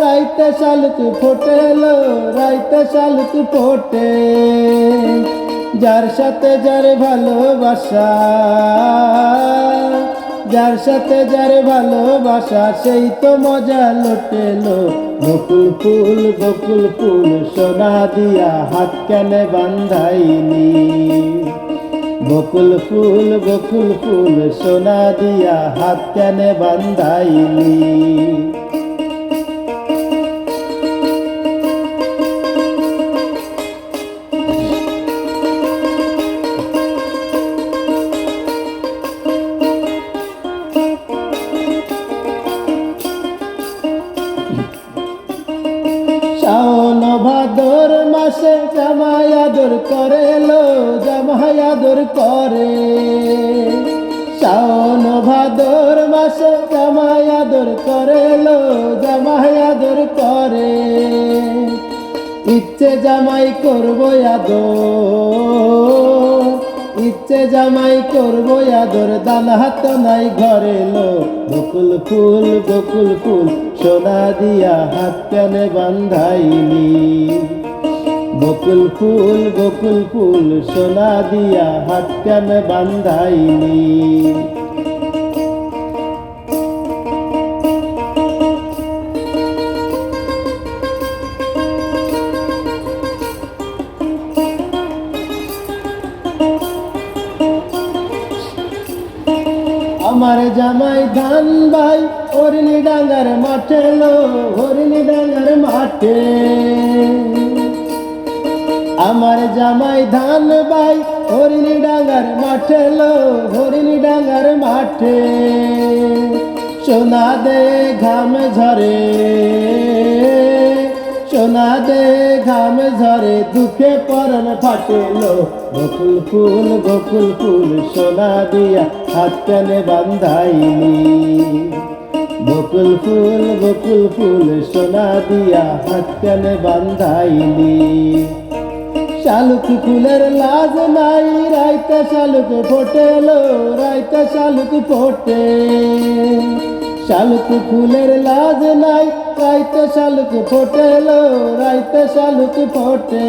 রাইতে শালুক ফোটেলো রাইতে শালুক ফোটে। যার সাথে যার ভালোবাসা, যার সাথে যার ভালোবাসা, সেই তো মজা লোটেলো। বকুল ফুল বকুল ফুল সোনা দিয়া হাত কেনে বান্ধাইনি। বকুল ফুল বকুল ফুল সোনা দিয়া হাত কেনে বান্ধাইনি। ভাদর মাসে জামাই করে লো জামাই আদর করে। শাওন ভাদর মাসে জামাই আদর করে লো জামাই আদর করে। ইচ্ছে জামাই করব আদর। ইচ্ছে জামাই করব আদর দান হাত নাই ঘরে লো বকুল ফুল বকুল ফুল, সোনা দিয়া হাত কানে বান্ধাইলি? বকুল ফুল বকুল ফুল, সোনা দিয়া হাত কানে বান্ধাইলি? আমার জামাই ধান ভাই, হরিণী ডাঙ্গার মাঠে লো, হরিণী ডাঙ্গার মাঠে। আমার জামাই ধান ভাই, হরিণী ডাঙ্গার মাঠে লো, হরিণী ডাঙ্গার মাঠে। সোনা দে ঘাম ঝরে, সোনা দে ঘাম ঝরে, দুঃখে পরন ফাটেলো। বকুল ফুল বকুল ফুল সোনা দিয়া হাত কানে বান্ধাইনি। বকুল ফুল বকুল ফুল সোনা দিয়া হাত কানে বান্ধাইনি। শালুক ফুলের লাজ নাই, রাইতে শালুক ফোটেলো রাইতে শালুক ফোটে। শালুক ফুলের লাজ নাই, রাইতে শালুক ফোটেলো রাইতে শালুক ফোটে।